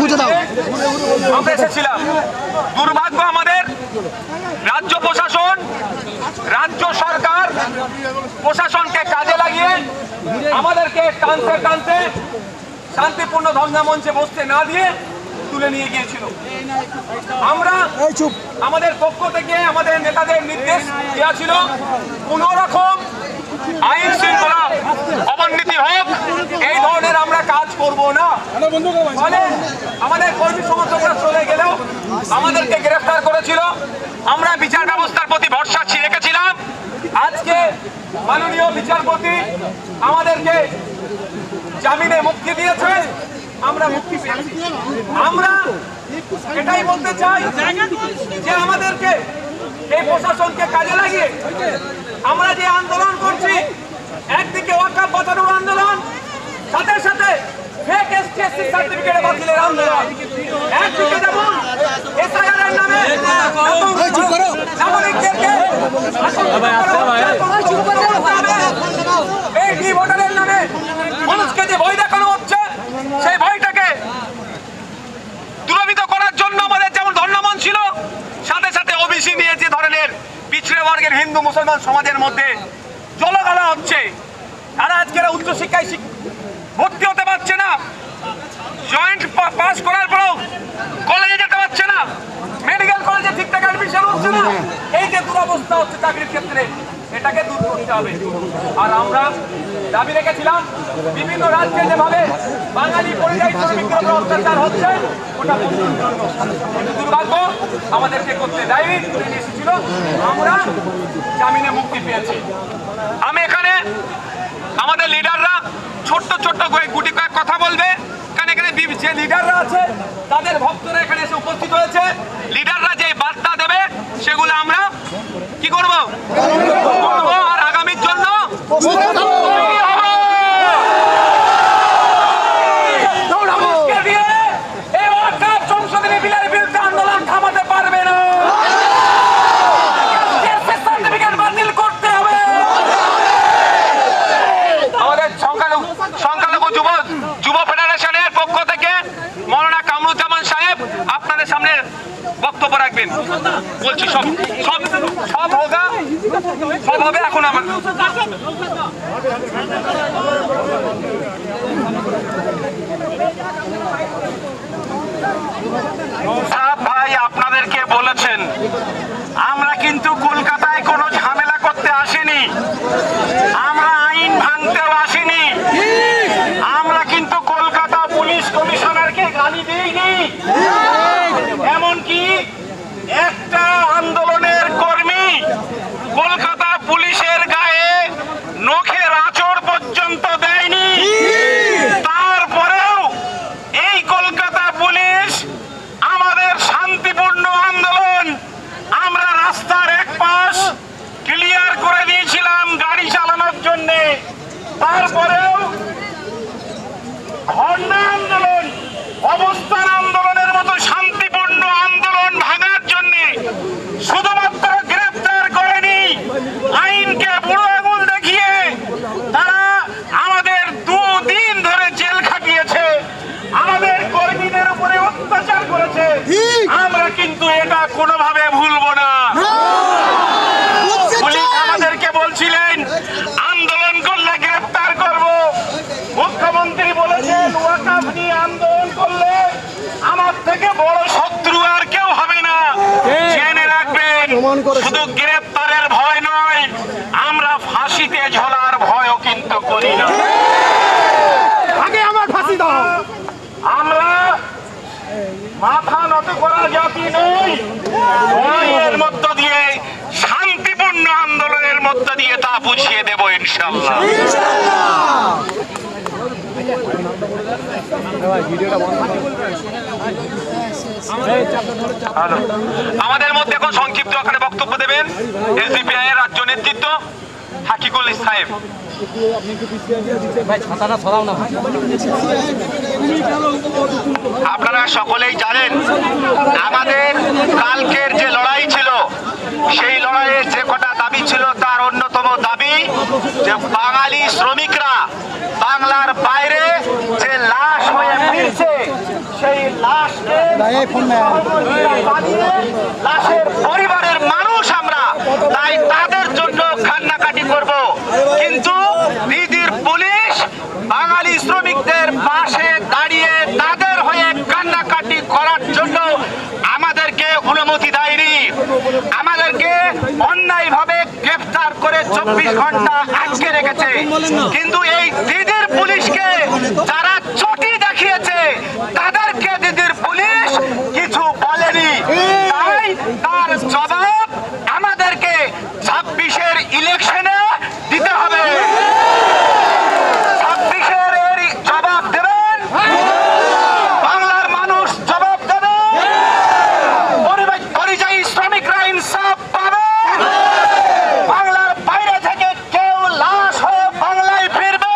গুজে দাও। আমরা এসেছিলাম। দুর্ভাগ্য আমাদের রাজ্য প্রশাসন রাজ্য সরকার প্রশাসনকে কাজে লাগিয়ে আমাদেরকে টানতে টানতে শান্তিপূর্ণ ধর্ণা মঞ্চে বসতে না দিয়ে তুলে নিয়ে গিয়েছিল। আমরা আমাদের পক্ষ থেকে আমাদের নেতাদের নির্দেশ দেওয়া ছিল কোন রকম আইন শৃঙ্খলা অবনতি হোক এই ধরনের আমরা কাজ করব না। ফলে আমাদের কর্মী সমর্থকরা চলে গেলেও আমাদেরকে গ্রেফতার করেছিল। আমরা বিচার ব্যবস্থার প্রতি ভরসা রেখেছিলাম। আজকে মাননীয় বিচারপতি আমাদেরকে জামিনে মুক্তি দিয়েছে। আমরা মুক্তি পেয়েছি। আমরা এটাই বলতে চাই যে আমাদেরকে এই প্রশাসনকে কাজে লাগিয়ে আমরা যে আন্দোলন করছি একদিকে ওয়াকাপ বাঁচানোর আন্দোলন সাথে সাথে ফেক এসটিএসসি সার্টিফিকেট বাতিলের আন্দোলন। একদিকে যেমন এসআইআর এর নামে এবং এই চুপ করো। নাগরিকদেরকে এই ডি ভোটারের নামে মানুষকে যে ভয় দেখানো হচ্ছে সেই ভয়টাকে দূরীভূত করার জন্য আমাদের যেমন ধর্ণামন ছিল সাথে সাথে ওবিসি নিয়ে যে ধরনের পিছড়ে বর্গের হিন্দু মুসলমান সমাজের মধ্যে জলগালা হচ্ছে। তারা আজকের উচ্চশিক্ষায় শিক- ভর্তি হতে পারছে না। জয়েন্ট পাস করার পরেও কলেজে যেতে পারছে না। মেডিকেল কলেজে ঠিকঠাক অ্যাডমিশন হচ্ছে না। এই যে দুরবস্থা হচ্ছে চাকরির ক্ষেত্রে, এটাকে দূর করতে হবে। আর আমরা দাবি রেখেছিলাম, বিভিন্ন রাজ্যে যেভাবে বাঙালি পরিযায়ী শ্রমিকদের উপর অত্যাচার হচ্ছে, ওটা দুর্ভাগ্য, আমাদেরকে করতে দেয়নি তুলে নিয়ে এসেছিল। আমরা জামিনে মুক্তি পেয়েছি। আমি এখানে আমাদের লিডাররা ছোট্ট ছোট্ট কয়েক গুটি কয়েক কথা বলবে। কারণ এখানে যে লিডাররা আছে তাদের ভক্তরা এখানে এসে উপস্থিত হয়েছে। লিডাররা যে বার্তা দেবে সেগুলো আমরা কি করব? করব আর আগামীর জন্য তৈরি হব। পুলিশকে দিয়ে এই ওয়াকাব সংশোধনী বিলের বিরুদ্ধে আন্দোলন থামাতে পারবে না সার্টিফিকেট বাতিল করতে হবে আমাদের সংখ্যালঘু সংখ্যালঘু যুব যুব ফেডারেশনের পক্ষ থেকে মৌলানা কামরুজ্জামান সাহেব আপনাদের সামনে বক্তব্য বলছি, সব সব সব হোগা সব হবে এখন আমার। ভাই আপনাদেরকে বলেছেন, আমরা কিন্তু কলকাতায় কোনো ঝামেলা করতে আসিনি। আমরা আইন ভাঙতেও আসিনি আমরা কিন্তু কলকাতা পুলিশ কমিশনারকে গালি দিইনি এমনকি একটা আন্দোলনের কর্মী কলকাতা পুলিশের গায়ে নখের আচর পর্যন্ত দেয়নি তারপরেও এই কলকাতা পুলিশ আমাদের শান্তিপূর্ণ আন্দোলন আমরা রাস্তার এক পাশ ক্লিয়ার করে দিয়েছিলাম গাড়ি চালানোর জন্য তারপরেও ধর্ণা আন্দোলন অবস্থান আন্দোলনের মতো শান্তিপূর্ণ আন্দোলন ভাঙার জন্য শুধুমাত্র গ্রেফতার করেনি আইনকে বুড়ো আঙুল দেখিয়ে তারা আমাদের দুদিন ধরে জেল খাটিয়েছে আমাদের কর্মীদের উপরে অত্যাচার করেছে আমরা কিন্তু এটা কোনোভাবে ভুলবো না পুলিশ আমাদেরকে বলছিলেন আন্দোলন করলে গ্রেফতার করব মুখ্যমন্ত্রী বলেছেন ওয়াকাফ নিয়ে আন্দোলন করলে আমার থেকে বড় শত্রু আর কেউ হবে না জেনে প্রমাণ করেছে। শুধু গ্রেফতারের ভয় নয় আমরা ফাঁসিতে ঝোলার ভয়ও কিন্তু করি না। আগে আমার ফাঁসি দাও। আমরা মাথা নত করা জাতি নই। লড়াইয়ের মধ্য দিয়ে শান্তিপূর্ণ আন্দোলনের মধ্য দিয়ে তা বুঝিয়ে দেব ইনশাল্লাহ হ্যালো। আমাদের মধ্যে এখন সংক্ষিপ্ত আকারে বক্তব্য দেবেন এসডিপিআই এর রাজ্য নেতৃত্ব হাকিকুল সাহেব আপনারা সকলেই জানেন আমাদের কালকের যে লড়াই ছিল সেই লড়াইয়ের যে কটা দাবি দাবি ছিল তার অন্যতম দাবি যে বাঙালি শ্রমিকরা বাংলার বাইরে যে লাশ হয়ে ফিরছে সেই লাশকে বানিয়ে লাশের পরিবারের মানুষ আমরা তাই তাদের জন্য কান্নাকাটি করব। কিন্তু দিদির পুলিশ বাঙালি শ্রমিকদের পাশে দাঁড়িয়ে তাদের হয়ে কান্নাকাটি করার জন্য আমাদেরকে অনুমতি দেয়নি। আমাদেরকে অন্যায়ভাবে গ্রেফতার করে চব্বিশ ঘণ্টা আটকে রেখেছে। কিন্তু এই দিদির পুলিশকে যারা চটি দেখিয়েছে তাদেরকে দিদির পুলিশ কিছু বলেনি তার জবাব আমাদেরকে ছাব্বিশের ইলেকশনে দিতে হবে ছাব্বিশের এর জবাব দেবেন বাংলার মানুষ জবাব দেবে পরিবা- পরিযায়ী শ্রমিকরা ইনসাফ পাবে বাংলার বাইরে থেকে কেউ লাশ হয়ে বাংলায় ফিরবে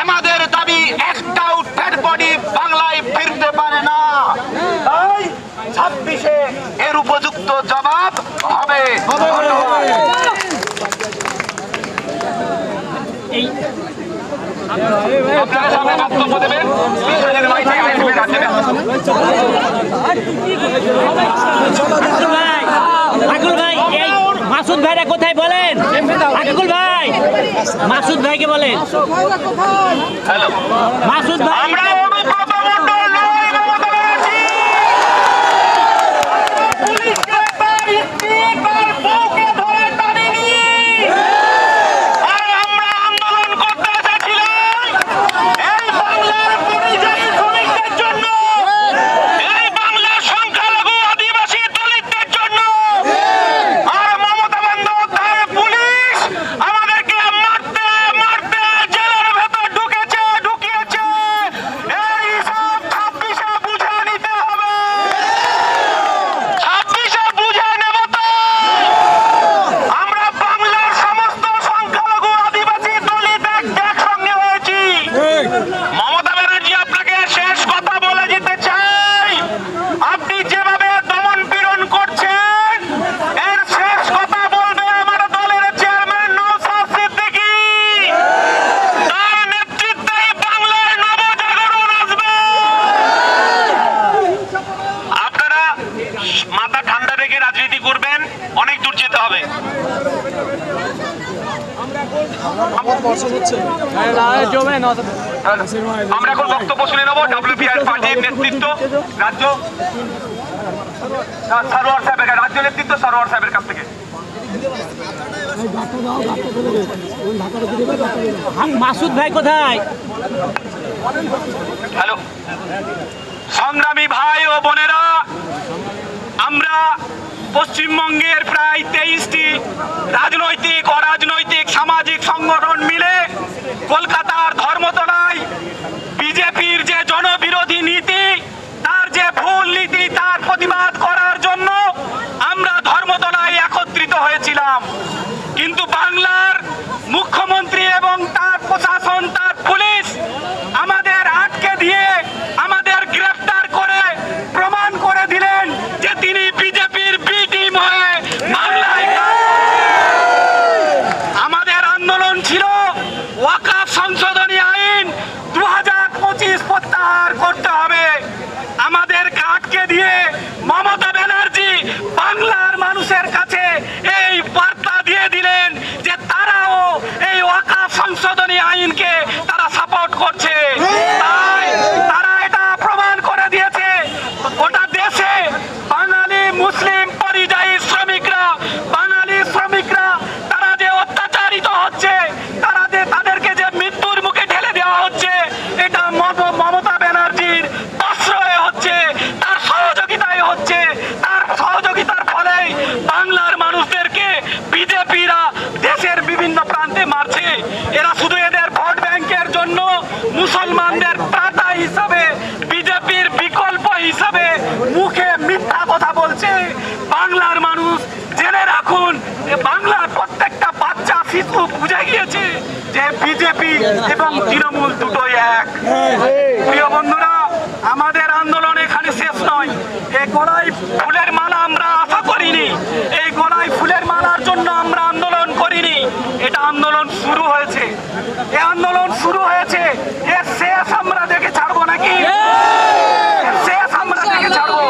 আমাদের দাবি একটাও ডেড বডি বাংলায় ফিরতে পারে না তাই ছাব্বিশে এর উপযুক্ত জবাব হবে ধন্যবাদ। আপনারা সামনে বক্তব্য দেবেন বিশ্বজিৎ মাইতি আইনজীবী রাজ্যে ভাই আকুল ভাই এই মাসুদ ভাইরা কোথায় বলেন আকুল ভাই মাসুদ ভাইকে বলেন। হ্যালো মাসুদ ভাই আমরা অনুব্রত মণ্ডল নই, মমতা ব্যানার্জি। পুলিশকে তার স্ত্রী, তার বউকে ধরে টানেনি। আর আমরা আন্দোলন করতে এসেছিলাম এই বাংলার পরিযায়ী শ্রমিকদের জন্য, এই বাংলার সংখ্যালঘু আদিবাসী দলিতদের জন্য। আর মমতা বন্দ্যোপাধ্যায়ের পুলিশ আমাদেরকে মারতে মারতে জেলের ভেতর ঢুকেছে ঢুকিয়েছে এই সব ছাব্বিশে বুঝে নিতে হবে ছাব্বিশে বুঝে নেব তো আমরা বাংলার সমস্ত সংখ্যালঘু আদিবাসী দলিত এক একসঙ্গে হয়েছি মমতা ব্যানার্জি আপনাকে শেষ কথা বলে যেতে চাই আপনি যেভাবে দমন পীড়ন করছেন এর শেষ কথা বলবে আমার দলের চেয়ারম্যান নৌসাদ সিদ্দিকী তার নেতৃত্বে বাংলায় নবজাগরণ আসবে আপনারা মাথা ঠান্ডা রেখে রাজনীতি করবেন অনেক দূর যেতে হবে আমরা এখন বক্তব্য শুনে নেব। ডব্লিউপিআর পার্টির নেতৃত্ব রাজ্য। সারোয়ার সাহেবের কাছে- রাজ্য নেতৃত্ব সারোয়ার সাহেবের কাছ থেকে। মাসুদ ভাই কোথায়? হ্যালো। সংগ্রামী ভাই ও বোনেরা আমরা পশ্চিমবঙ্গের প্রায় তেইশটি রাজনৈতিক, অরাজনৈতিক, সামাজিক সংগঠন মিলে কলকাতার ধর্মতলায় বিজেপির যে জনবিরোধী নীতি, তার যে ভুল নীতি, তার প্রতিবাদ করার জন্য আমরা ধর্মতলায় একত্রিত হয়েছিলাম। কিন্তু বাংলার মুখ্যমন্ত্রী এবং তার প্রশাসন, তার পুলিশ আমাদের আটকে দিয়ে আমাদের গ্রেফতার করে প্রমাণ করে দিলেন যে তিনি বিজেপির বি টিম হয়ে বাংলায় কাজ আমাদের আন্দোলন ছিল ওয়াকাফ সংশোধনী আইন দু হাজার পঁচিশ প্রত্যাহার করতে হবে আমাদের আটকে দিয়ে মমতা ব্যানার্জি বাংলার মানুষের কাছে এই বার্তা দিয়ে দিলেন যে তারাও এই ওয়াকাফ সংশোধনী আইনকে তারা সাপোর্ট করছে তাই তারা এটা প্রমাণ করে দিয়েছে গোটা দেশে বাঙালি মুসলিম পরিযায়ী শ্রমিকরা বাঙালি শ্রমিকরা তারা যে অত্যাচারিত হচ্ছে তারা যে তাদেরকে যে মৃত্যুর মুখে ঠেলে দেওয়া হচ্ছে এটা মম- মমতা ব্যানার্জির আশ্রয়ে হচ্ছে তার সহযোগিতায় হচ্ছে তার সহযোগিতার ফলেই বাংলার মানুষদেরকে বিজেপিরা দেশের বিভিন্ন প্রান্তে মারছে। এরা শুধু এদের ভোট ব্যাংকের জন্য, মুসলমানদের ত্রাতা হিসাবে, বিজেপির বিকল্প হিসাবে মুখে মিথ্যা কথা বলছে। বাংলার মানুষ জেনে রাখুন বাংলার প্রত্যেকটা বাচ্চা শিশু বুঝে গিয়েছে যে বিজেপি এবং তৃণমূল দুটোই এক। প্রিয় বন্ধুরা, আমাদের আন্দোলন এখানে শেষ নয়। এই গলায় ফুলের মালা আমরা আশা করিনি। এই গলায় ফুলের মালার জন্য আমরা আন্দোলন শুরু হয়েছে। এ আন্দোলন শুরু হয়েছে। এর শেষ আমরা দেখে ছাড়বো নাকি? শেষ আমরা দেখে ছাড়বো।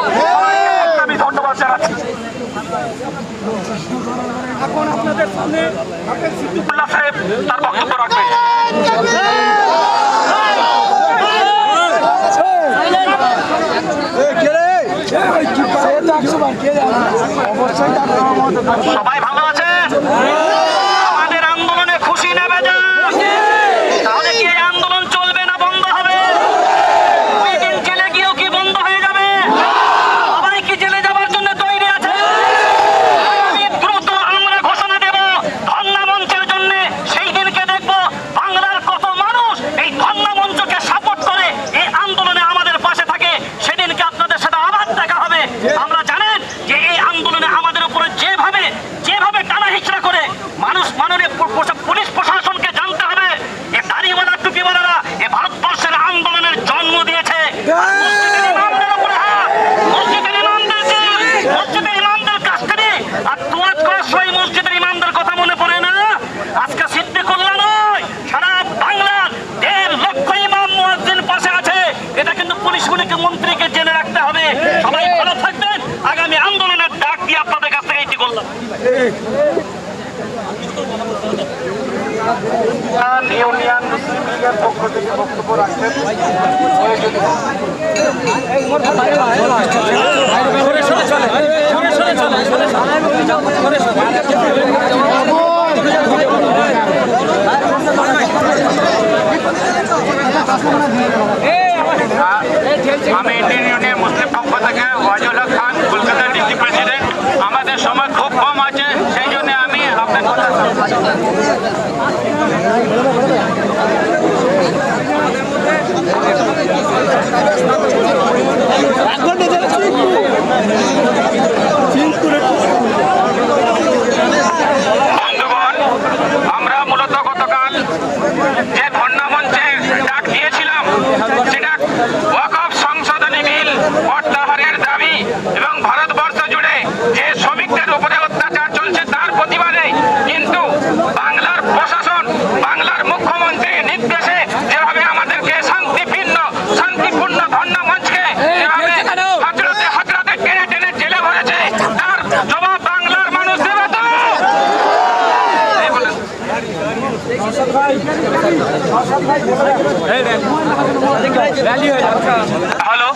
আমি ধন্যবাদ জানাচ্ছি। সাহেব তার বক্তব্য রাখবেন। সবাই ভালো আছেন আমাদের আন্দোলনে খুশি নেবে যান তাহলে কি এই আন্দোলন চলবে না বন্ধ হবে দুই দিন জেলে গিয়েও কি বন্ধ হয়ে যাবে সবাই কি জেলে যাওয়ার জন্য তৈরি আছে আগামী দ্রুত আমরা ঘোষণা দেব ধর্ণা মঞ্চের জন্য সেই দিনকে দেখব বাংলার কত মানুষ এই ধর্ণা মঞ্চকে সাপোর্ট করে এই আন্দোলনে আমাদের পাশে থাকে সেদিনকে আপনাদের সাথে আবার দেখা হবে আমরা জানেন যে এই আন্দোলনে আমাদের উপরে যেভাবে যেভাবে টানা হিচড়া করে মানুষ মাননীয় পু- পু- পুলিশ প্রশাসনকে জানতে হবে এ দাড়িওয়ালা টুপিওয়ালারা এ ভারতবর্ষের আন্দোলনের জন্ম দিয়েছে আর মসজিদের ইমামদের উপরে হাত, মসজিদের ইমামদের জেল, মসজিদের ইমামদের কাস্টাডি আর তোয়াজ করার সময় মসজিদের ইমামদের কথা মনে পড়ে না আজকে সিদ্দিকুল্লাহ নয় সারা বাংলার দেড় লক্ষ ইমাম মুয়াজ্জিন পাশে আছে এটা কিন্তু পুলিশ মন্ত্রীকে মন্ত্রীকে জেনে রাখতে হবে সবাই ভালো থাকবেন আগামী আন্দোলনের ডাক দিয়ে আপনাদের কাছ থেকে এটি করলাম ইউনিয়ন আমি ইন্ডিয়ান ইউনিয়ন মুসলিম পক্ষ থেকে ওয়াজুল খান কলকাতা ডিস্ট্রিক্ট প্রেসিডেন্ট আমাদের সময় খুব কম আছে সেই জন্য আমি আপনার কথা বন্ধুগণ আমরা মূলত গতকাল যে ধর্ণা মঞ্চে ডাক দিয়েছিলাম সেটা ওয়াকফ সংশোধনী বিল প্রত্যাহারের দাবি এবং ভারতবর্ষ জুড়ে যে শ্রমিকদের উপরে অত্যাচার চলছে তার প্রতিবাদে কিন্তু বাংলার প্রশাসন বাংলার মুখ্যমন্ত্রীর নির্দেশে যেভাবে আমাদেরকে শান্তিপূর্ণ শান্তিপূর্ণ ধর্ণা মঞ্চকে যেভাবে হাজরাতে হাজরাতে টেনে টেনে জেলে ভরেছে তার জবাব বাংলার মানুষ দেবে তো এই বলেন। হ্যালো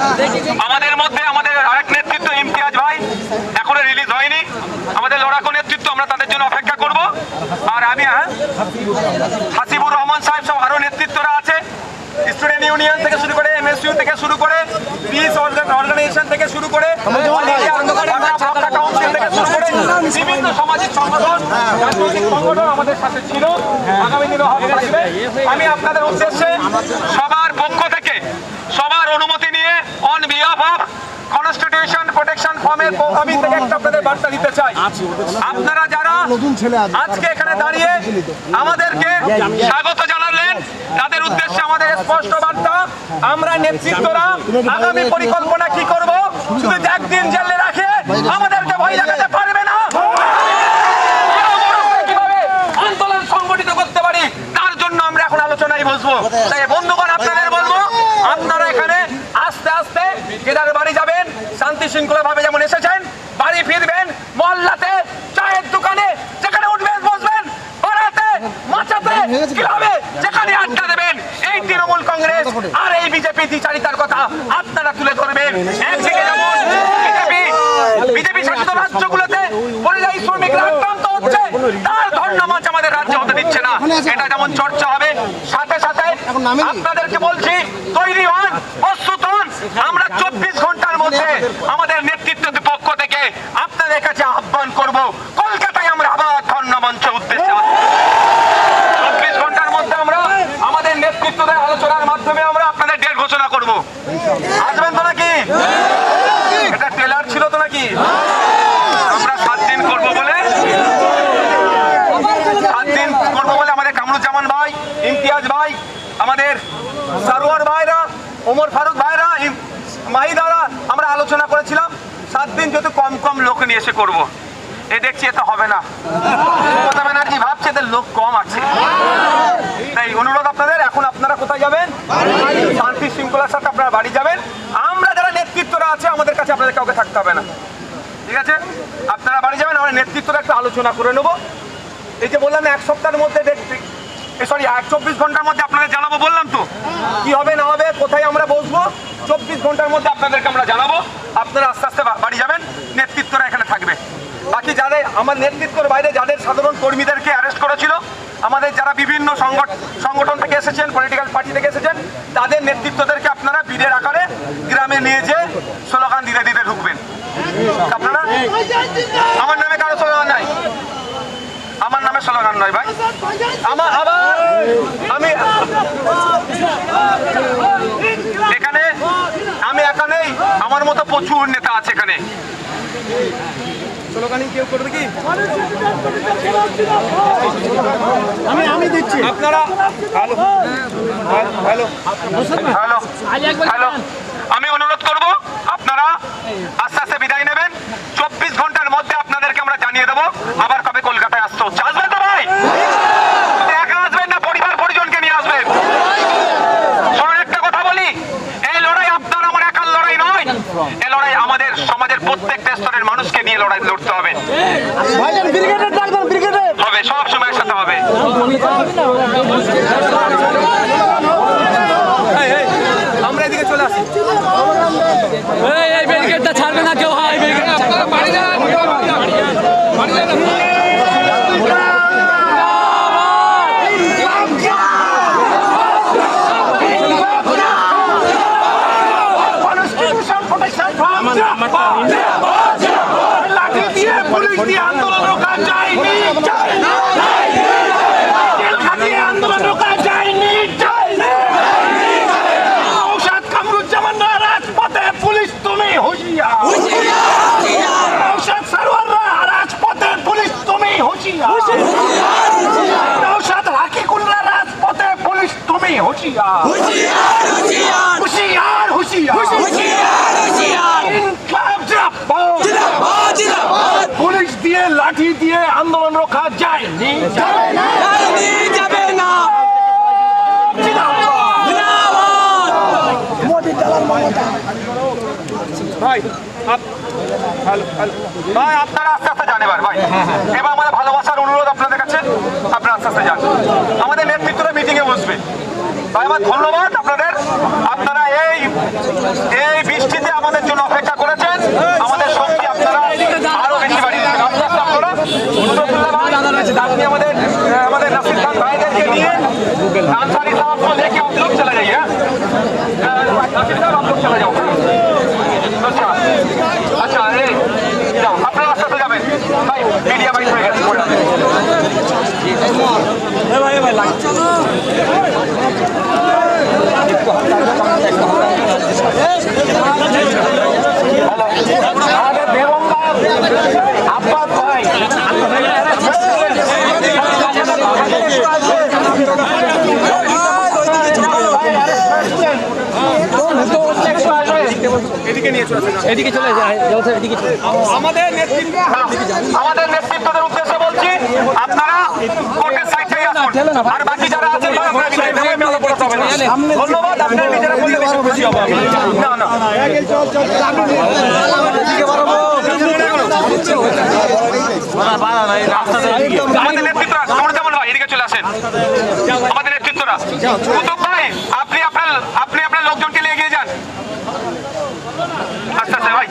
আমাদের মধ্যে আমাদের আরেক নেতৃত্ব ইমতিয়াজ ভাই এখনও রিলিজ হয়নি। আমাদের লড়াকু নেতৃত্ব, আমরা তাদের জন্য অপেক্ষা করব। আর আমি হ্যাঁ হাসিবুর রহমান সাহেব সব আরও নেতৃত্বরা আছে স্টুডেন্ট ইউনিয়ন থেকে শুরু করে এমএসইউ থেকে শুরু করে পিস অর্গানাইজেশন থেকে শুরু করে কাউন্সিল থেকে শুরু করে বিভিন্ন সামাজিক সংগঠন রাজনৈতিক সংগঠন আমাদের সাথে ছিল। আগামী দিনে হবে আমি আপনাদের উদ্দেশ্যে সবার পক্ষ থেকে সবার অনুমতি নিয়ে অন বিহাফ অফ ফর্মের আমি একটা আপনাদের বার্তা দিতে চাই। আপনারা যারা আজকে এখানে দাঁড়িয়ে আমাদেরকে স্বাগত জানালেন, তাদের উদ্দেশ্যে আমাদের স্পষ্ট বার্তা, আমরা নেতৃত্বরা আগামী পরিকল্পনা কি করব? শুধু একদিন জেলে রাখে, আমাদেরকে ভয় দেখাতে পারবে না। কীভাবে আন্দোলন সংগঠিত করতে পারি, তার জন্য আমরা এখন আলোচনায় বসবো। তাই বন্ধুগণ, আপনাদের বলব, আপনারা এখানে আস্তে আস্তে কেদার বাড়ি শান্তি শৃঙ্খলা ভাবে যেমন এসেছেন, বাড়ি ফিরবেন, মহল্লাতে চায়ের দোকানে, যেখানে উঠবেন, বসবেন, পাড়াতে, মাচাতে, ক্লাবে, যেখানে আড্ডা দেবেন, এই তৃণমূল কংগ্রেস আর এই বিজেপি দ্বিচারিতার কথা আপনারা তুলে ধরবেন। একদিকে বিজেপি বিজেপি শাসিত রাজ্যগুলোতে পরিযায়ী শ্রমিকরা আক্রান্ত হচ্ছে, তার ধর্ণামাচ আমাদের রাজ্য হতে দিচ্ছে না। এটা যেমন চর্চা হবে, সাথে সাথে আপনাদেরকে বলছি, তৈরি হন হন আমরা চব্বিশ ঘণ্টার মধ্যে আমাদের নেতৃত্বের পক্ষ থেকে আপনাদের কাছে আহ্বান করব কলকাতায় আমরা আবার ধর্ণা মঞ্চ উদ্দেশ্যে চব্বিশ ঘণ্টার মধ্যে আমরা আমাদের নেতৃত্বদের আলোচনার মাধ্যমে আমরা আপনাদের ডেট ঘোষণা করব আসবেন তো নাকি এটা ট্রেলার ছিল তো নাকি আমরা সাত দিন করব বলে সাত দিন করব বলে আমাদের কামরুজ্জামান ভাই ইমতিয়াজ ভাই আমাদের সারোয়ার ভাইরা ওমর ফারুক ভাইরা ইম- মাহিদারা আমরা আলোচনা করেছিলাম, সাত দিন যেহেতু কম কম লোক নিয়ে এসে করব। এ দেখছি এটা হবে না। মমতা ব্যানার্জি ভাবছে এদের লোক কম আছে। তাই অনুরোধ আপনাদের, এখন আপনারা কোথায় যাবেন? শান্তি শৃঙ্খলার সাথে আপনারা বাড়ি যাবেন। আমরা যারা নেতৃত্বরা আছে, আমাদের কাছে আপনাদের কাউকে থাকতে হবে না। ঠিক আছে? আপনারা বাড়ি যাবেন, আমরা নেতৃত্বরা একটা আলোচনা করে নেব। এই যে বললাম এক সপ্তাহের মধ্যে দেখবি সরি এক চব্বিশ ঘণ্টার মধ্যে আপনাদের জানাব, বললাম তো। কি হবে, না হবে, কোথায় আমরা বসবো? চব্বিশ ঘণ্টার মধ্যে আপনাদেরকে আমরা জানাব। আপনারা আস্তে আস্তে বাড়ি যাবেন, নেতৃত্বরা এখানে থাকবে। বাকি যাদের আমার নেতৃত্বের বাইরে যাদের সাধারণ কর্মীদেরকে অ্যারেস্ট করেছিল, আমাদের যারা বিভিন্ন সংগঠ- সংগঠন থেকে এসেছেন পলিটিক্যাল পার্টি থেকে এসেছেন, তাদের নেতৃত্বদেরকে আপনারা বিদের আকারে গ্রামে নিয়ে যেয়ে স্লোগান দিতে দিতে ঢুকবেন। আপনারা? আমার নামে কারও স্লোগান নাই। আমার নামে স্লোগান নয় ভাই। আমার আবার আমি আমার মতো প্রচুর নেতা আছে এখানে। আমি আমি দিচ্ছি। আপনারা হ্যালো হ্যালো হ্যালো। হ্যালো আমি অনুরোধ করব আপনারা আস্তে আস্তে বিদায় নেবেন। চব্বিশ ঘণ্টার মধ্যে আপনাদেরকে আমরা জানিয়ে দেবো। আবার কবে কলকাতায় আসতে হচ্ছে আসবেন তো ভাই একা আসবেন না পরিবার পরিজনকে নিয়ে আসবেন শোনেন একটা কথা বলি এই লড়াই আপনার আমার একার লড়াই নয় এই লড়াই আমাদের সমাজের প্রত্যেকটা স্তরের মানুষকে নিয়ে লড়াই লড়তে হবে ভাইজান ব্রিগেডের ডাকবেন ব্রিগেডের হবে সব সময় সাথে হবে আমরা এদিকে চলে আসি এই এই ব্যারিকেডটা ছাড়বে না কেউ হয় লাঠি দিয়ে পুলিশ দিয়ে আন্দোলন রোকা যায়নি জেল খাটিয়ে আন্দোলন রোকা যায়নি নৌশাদ কামরুজ্জামানরা রাজপথে পুলিশ তুমি হুঁশিয়ার নৌশাদ সারোয়াররা রাজপথে পুলিশ তুমি হুঁশিয়ার নৌশাদ হাকিকুল্লা রাজপথে পুলিশ তুমি হুঁশিয়ার হুঁশিয়ার হুঁশিয়ার ইনকলাব জিন্দাবাদ পুলিশ দিয়ে লাঠি দিয়ে আপনারা আস্তে আস্তে যান এবার, ভাই। এবার আমাদের ভালোবাসার অনুরোধ আপনাদের কাছে, আপনারা আস্তে আস্তে যান। আমাদের নেতৃত্বরা মিটিং এ বসবে। ভাই, আমার ধন্যবাদ আপনাদের। আপনারা এই এই বৃষ্টিতে আমাদের জন্য অপেক্ষা করেছেন। আমাদের শক্তি আপনারা আরও বেশি বাড়িয়ে দেবেন। আস্তে আস্তে আপনারা। সুন্দরবল্লা ভাই, আপনি আমাদের আমাদের নাসির খান ভাইদেরকে নিয়ে আনসারি সাহেব को लेके आप लोग चला जाइए हाँ? नासिर साहब आप लोग चला जाओ আচ্ছা আচ্ছা এই যাও আপনারা আস্তে আস্তে যাবেন ভাই মিডিয়া বাইক হয়ে গেছে পড়ে আছে। আমাদের দেবঙ্গা এদিকে চলে এদিকে যায় এদিকে চলে আমাদের নেতৃত্ব আমাদের নেতৃত্বদের উদ্দেশ্যে বলছি আপনারা কোর্টের সাইড থেকে আসুন। আর বাকি যারা আছেন ভাই, আপনারা বিদায় নেবেন, আমি আলাপ করতে হবে না। ধন্যবাদ আপনারা নিজেরা বললে বেশি খুশি হব আমি। না না। আমাদের নেতৃত্বরা ভাই এদিকে চলে আসেন। আমাদের নেতৃত্বরা। কুতুব ভাই আপনি আপনার আপনি আপনার লোকজনকে নিয়ে এগিয়ে যান। আস্তে আস্তে ভাই?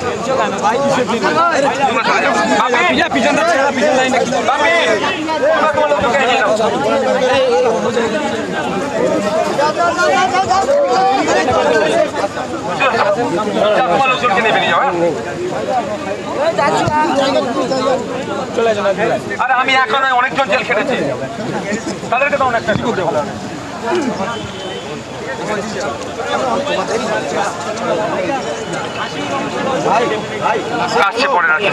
আরে আমি এখন অনেকজন জেল খেটেছি তাদেরকে তো অনেকটা আসছে পরে রাখে।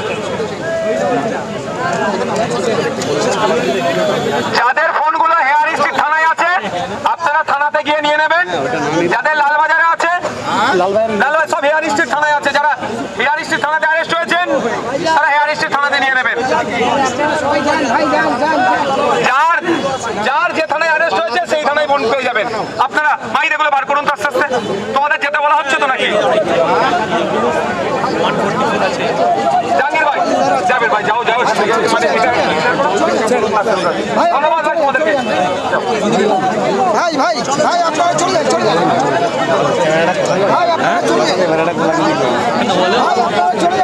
যাদের ফোনগুলো হেয়ার স্ট্রিট থানায় আছে আপনারা থানাতে গিয়ে নিয়ে নেবেন। যাদের লালবাজারে আছে লালবাজার সব হেয়ার স্ট্রিট থানায় আছে যারা হেয়ার স্ট্রিট থানাতে তারা হেয়ার থানাতে নিয়ে নেবেন। যার যার যে থানায় অ্যারেস্ট হয়েছে, সেই থানায় বোন পেয়ে যাবেন। আপনারা মাইর এগুলো বার করুন তো আস্তে আস্তে। তোমাদের যেতে বলা হচ্ছে তো নাকি? ভাই, যাবেন ভাই, যাও যাও মানে ভাই আপনারা চলে চলে ভাই, আপনারা চলে আপনারা চলে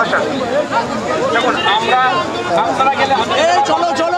আচ্ছা। দেখুন আমরা আপনারা গেলে চলো চলো